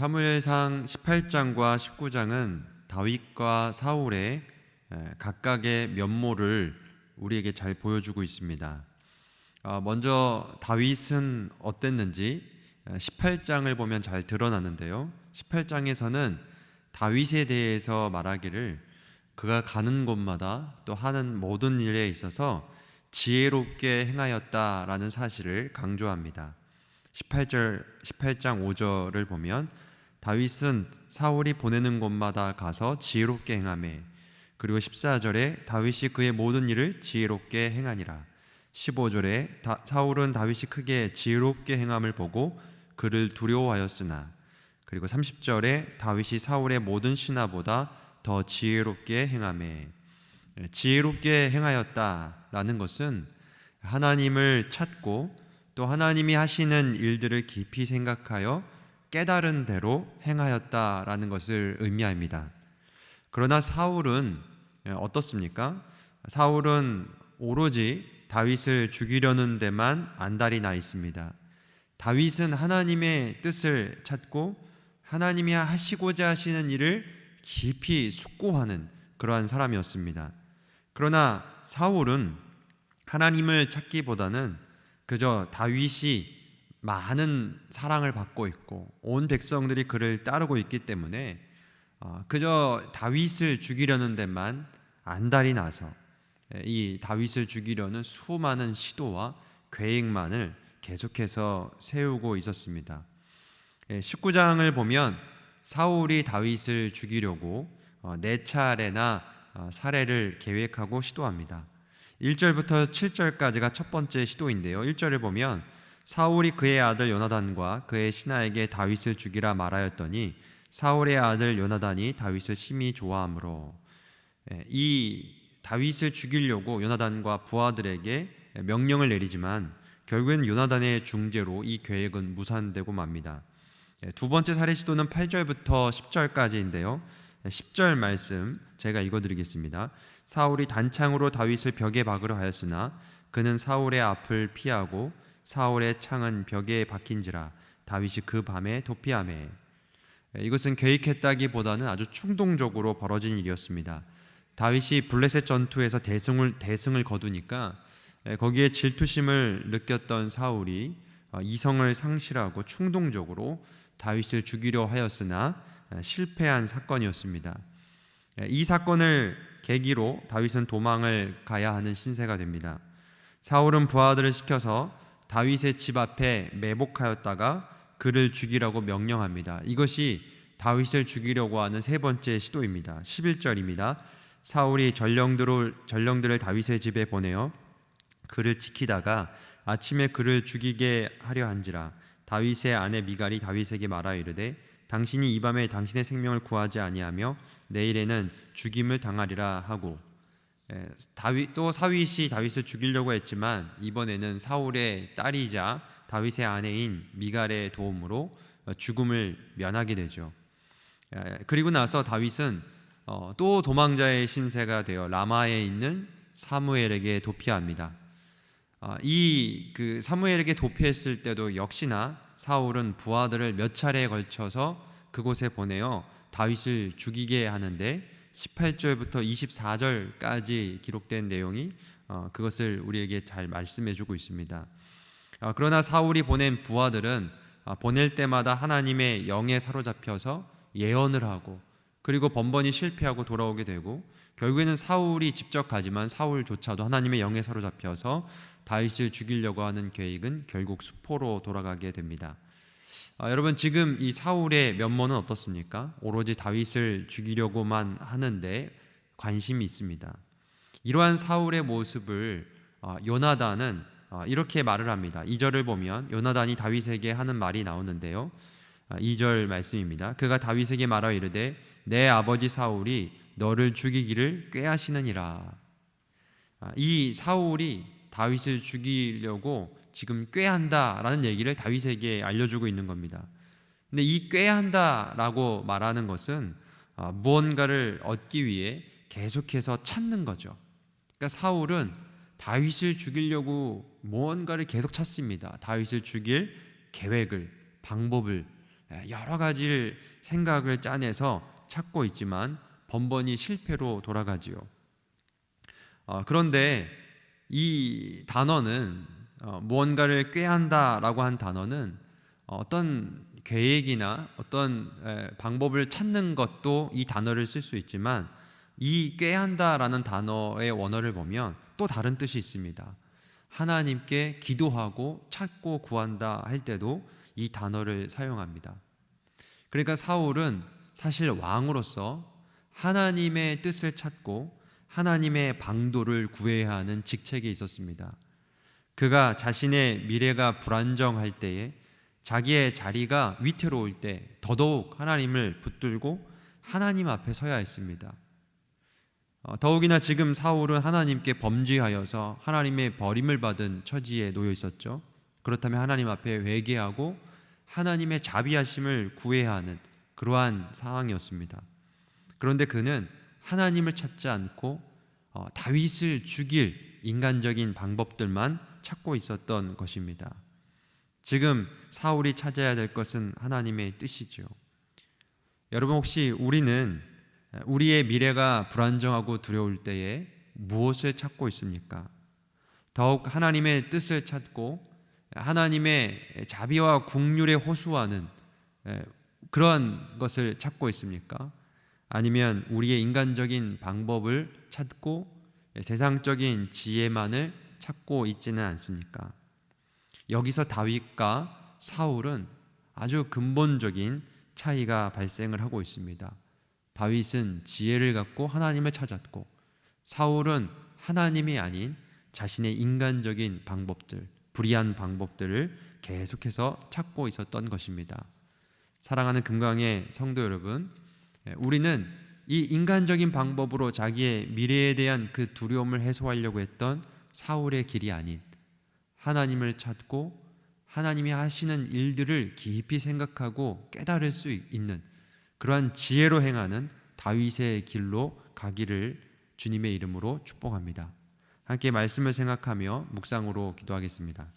사무엘상 18장과 19장은 다윗과 사울의 각각의 면모를 우리에게 잘 보여주고 있습니다. 아, 먼저 다윗은 어땠는지 18장을 보면 잘 드러나는데요. 18장에서는 다윗에 대해서 말하기를 그가 가는 곳마다 또 하는 모든 일에 있어서 지혜롭게 행하였다라는 사실을 강조합니다. 18절 18장 5절을 보면 다윗은 사울이 보내는 곳마다 가서 지혜롭게 행하매 그리고 14절에 다윗이 그의 모든 일을 지혜롭게 행하니라. 15절에 다, 사울은 다윗이 크게 지혜롭게 행함을 보고 그를 두려워하였으나 그리고 30절에 다윗이 사울의 모든 신하보다 더 지혜롭게 행함에 지혜롭게 행하였다라는 것은 하나님을 찾고 또 하나님이 하시는 일들을 깊이 생각하여 깨달은 대로 행하였다라는 것을 의미합니다. 그러나 사울은 어떻습니까? 사울은 오로지 다윗을 죽이려는 데만 안달이 나 있습니다. 다윗은 하나님의 뜻을 찾고 하나님이 하시고자 하시는 일을 깊이 숙고하는 그러한 사람이었습니다. 그러나 사울은 하나님을 찾기보다는 그저 다윗이 많은 사랑을 받고 있고 온 백성들이 그를 따르고 있기 때문에 어, 그저 다윗을 죽이려는 데만 안달이 나서 이 다윗을 죽이려는 수많은 시도와 계획만을 계속해서 세우고 있었습니다. 19장을 보면 사울이 다윗을 죽이려고 어, 네 차례나 어, 살해를 계획하고 시도합니다. 1절부터 7절까지가 첫 번째 시도인데요. 1절을 보면 사울이 그의 아들 요나단과 그의 신하에게 다윗을 죽이라 말하였더니 사울의 아들 요나단이 다윗을 심히 좋아하므로 예, 이 다윗을 죽이려고 요나단과 부하들에게 명령을 내리지만 결국엔 요나단의 중재로 이 계획은 무산되고 맙니다. 예, 두 번째 살해 시도는 8절부터 10절까지인데요. 10절 말씀 제가 읽어드리겠습니다. 사울이 단창으로 다윗을 벽에 박으려 하였으나 그는 사울의 앞을 피하고 사울의 창은 벽에 박힌지라 다윗이 그 밤에 도피하매 이것은 계획했다기보다는 아주 충동적으로 벌어진 일이었습니다. 다윗이 블레셋 전투에서 대승을 대승을 거두니까 거기에 질투심을 느꼈던 사울이 어, 이성을 상실하고 충동적으로 다윗을 죽이려 하였으나 실패한 사건이었습니다. 이 사건을 계기로 다윗은 도망을 가야 하는 신세가 됩니다. 사울은 부하들을 시켜서 다윗의 집 앞에 매복하였다가 그를 죽이라고 명령합니다. 이것이 다윗을 죽이려고 하는 세 번째 시도입니다. 11절입니다. 사울이 전령들을, 전령들을 다윗의 집에 보내어 그를 지키다가 아침에 그를 죽이게 하려 한지라 다윗의 아내 미갈이 다윗에게 말하 이르되 당신이 이 밤에 당신의 생명을 구하지 아니하며 내일에는 죽임을 당하리라 하고 예, 다윗 또 사윗이 다윗을 죽이려고 했지만 이번에는 사울의 딸이자 다윗의 아내인 미갈의 도움으로 죽음을 면하게 되죠. 예, 그리고 나서 다윗은 어, 또 도망자의 신세가 되어 라마에 있는 사무엘에게 도피합니다. 아, 이그 사무엘에게 도피했을 때도 역시나 사울은 부하들을 몇 차례에 걸쳐서 그곳에 보내어 다윗을 죽이게 하는데 18절부터 24절까지 기록된 내용이 어, 그것을 우리에게 잘 말씀해 주고 있습니다. 어, 그러나 사울이 보낸 부하들은 어, 보낼 때마다 하나님의 영에 사로잡혀서 예언을 하고 그리고 번번이 실패하고 돌아오게 되고 결국에는 사울이 직접 가지만 사울조차도 하나님의 영에 사로잡혀서 다윗을 죽이려고 하는 계획은 결국 수포로 돌아가게 됩니다. 아, 여러분 지금 이 사울의 면모는 어떻습니까? 오로지 다윗을 죽이려고만 하는데 관심이 있습니다. 이러한 사울의 모습을 아, 요나단은 아, 이렇게 말을 합니다. 2절을 보면 요나단이 다윗에게 하는 말이 나오는데요. 2절 말씀입니다. 그가 다윗에게 말하 이르되 내 아버지 사울이 너를 죽이기를 꾀하시느니라. 이 사울이 다윗을 죽이려고 지금 꾀한다라는 얘기를 다윗에게 알려주고 있는 겁니다. 근데 이 꾀한다라고 말하는 것은 아, 무언가를 얻기 위해 계속해서 찾는 거죠. 그러니까 사울은 다윗을 죽이려고 무언가를 계속 찾습니다. 다윗을 죽일 계획을, 방법을 여러 가지 생각을 짜내서 찾고 있지만 번번이 실패로 돌아가지요. 어, 그런데 이 단어는 어, 무언가를 꾀한다라고 한 단어는 어떤 계획이나 어떤 에, 방법을 찾는 것도 이 단어를 쓸 수 있지만 이 꾀한다라는 단어의 원어를 보면 또 다른 뜻이 있습니다. 하나님께 기도하고 찾고 구한다 할 때도 이 단어를 사용합니다. 그러니까 사울은 사실 왕으로서 하나님의 뜻을 찾고 하나님의 방도를 구해야 하는 직책에 있었습니다. 그가 자신의 미래가 불안정할 때에 자기의 자리가 위태로울 때 더더욱 하나님을 붙들고 하나님 앞에 서야 했습니다. 어, 더욱이나 지금 사울은 하나님께 범죄하여서 하나님의 버림을 받은 처지에 놓여 있었죠. 그렇다면 하나님 앞에 회개하고 하나님의 자비하심을 구해야 하는 그러한 상황이었습니다. 그런데 그는 하나님을 찾지 않고 어, 다윗을 죽일 인간적인 방법들만 찾고 있었던 것입니다. 지금 사울이 찾아야 될 것은 하나님의 뜻이죠. 여러분 혹시 우리는 우리의 미래가 불안정하고 두려울 때에 무엇을 찾고 있습니까? 더욱 하나님의 뜻을 찾고 하나님의 자비와 국률에 호소하는 그런 것을 찾고 있습니까? 아니면 우리의 인간적인 방법을 찾고 세상적인 지혜만을 찾고 있지는 않습니까? 여기서 다윗과 사울은 아주 근본적인 차이가 발생을 하고 있습니다. 다윗은 지혜를 갖고 하나님을 찾았고 사울은 하나님이 아닌 자신의 인간적인 방법들, 불의한 방법들을 계속해서 찾고 있었던 것입니다. 사랑하는 금강의 성도 여러분, 우리는 이 인간적인 방법으로 자기의 미래에 대한 그 두려움을 해소하려고 했던 사울의 길이 아닌 하나님을 찾고 하나님이 하시는 일들을 깊이 생각하고 깨달을 수 있는 그러한 지혜로 행하는 다윗의 길로 가기를 주님의 이름으로 축복합니다. 함께 말씀을 생각하며 묵상으로 기도하겠습니다.